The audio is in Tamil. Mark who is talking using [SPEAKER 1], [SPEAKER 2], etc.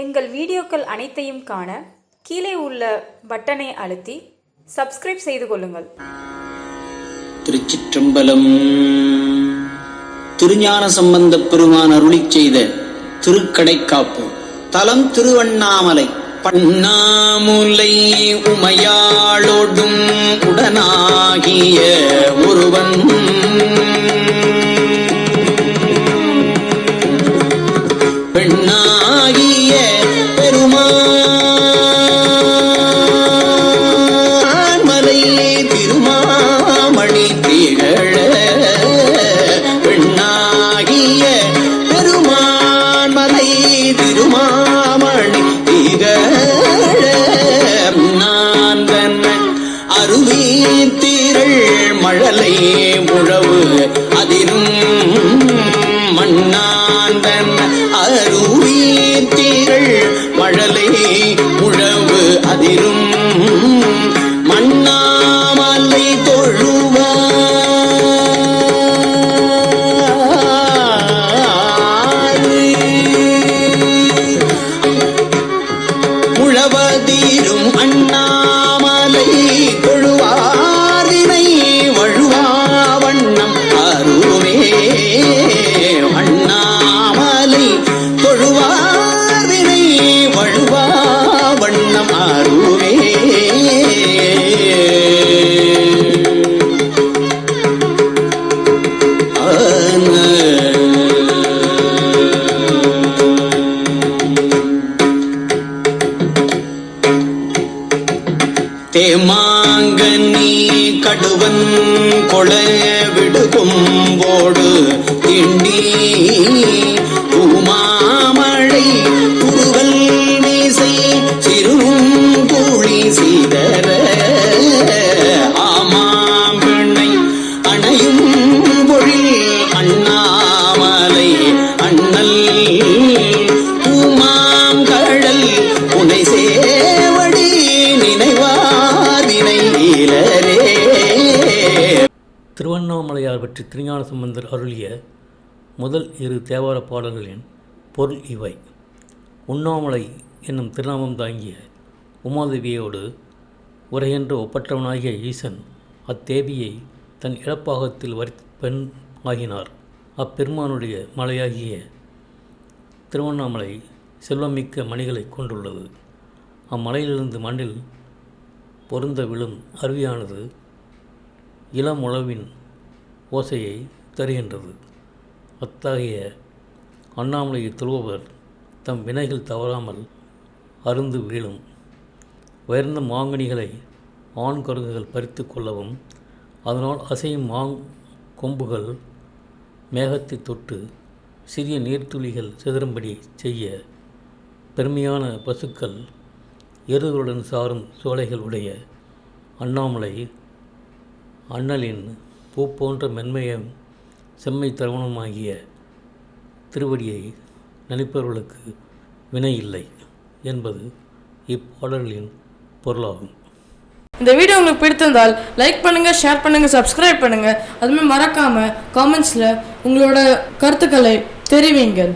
[SPEAKER 1] எங்கள் வீடியோக்கள் அனைத்தையும் காண கீழே உள்ள பட்டனை அழுத்தி சப்ஸ்கிரைப் செய்து கொள்ளுங்கள்.
[SPEAKER 2] திருச்சிற்றம்பலம் திருஞான சம்பந்த பெருமான் அருளி செய்த திருக்கடைக்காப்பு. தலம் திருவண்ணாமலை பண்ணாமுலை உமையாளோடும் உடனாகிய ஒருவன் மலை திருமாமணி திகழ பெண்ணாகிய பெருமான் மலை திருமாமணி திகழ நான் தன்னை அருவீத்திரள் மழலை உழவு அதிரும் மண்ணாந்தன் அருவீத்திரள் மழலை உழவு அதிரும் தொழுவார் அண்ணாமலை தேமாங்கனி கடுவன் கொள விடுகும்போடு திண்டி
[SPEAKER 3] திருவண்ணாமலையார் பற்றி திருஞான சம்பந்தர் அருளிய முதல் இரு தேவார பாடல்களின் பொருள் இவை. உண்ணாமலை என்னும் திருநாமம் தாங்கிய உமாதேவியோடு உரையென்று ஒப்பற்றவனாகிய ஈசன் அத்தேவியை தன் இடப்பாகத்தில் வரி பெண் ஆகினார். அப்பெருமானுடைய மலையாகிய திருவண்ணாமலை செல்வமிக்க மணிகளை கொண்டுள்ளது. அம்மலையிலிருந்து மண்ணில் பொருந்த விழும் அருவியானது இளமுழவின் ஓசையை தருகின்றது. அத்தகைய அண்ணாமலையை தொழுபவர் தம் வினைகள் தவறாமல் அருந்து வீழும். உயர்ந்த மாங்கனிகளை ஆண் கருங்குகள் பறித்து கொள்ளவும் அதனால் அசையும் மாங் கொம்புகள் மேகத்தை தொட்டு சிறிய நீர்த்துளிகள் சிதறும்படி செய்ய பெருமையான பசுக்கள் எருதுகளுடன் சாரும் சோலைகள் உடைய அண்ணாமலை அண்ணலின் பூ போன்ற மென்மையும் செம்மை தருணமாகிய திருவடியை நினைப்பவர்களுக்கு வினை இல்லை என்பது இப்பாடல்களின் பொருளாகும்.
[SPEAKER 4] இந்த வீடியோ உங்களுக்கு பிடித்திருந்தால் லைக் பண்ணுங்கள் ஷேர் பண்ணுங்கள் சப்ஸ்கிரைப் பண்ணுங்கள் அதுமாதிரி மறக்காம காமெண்ட்ஸில் உங்களோட கருத்துக்களை தெரிவிங்கள்.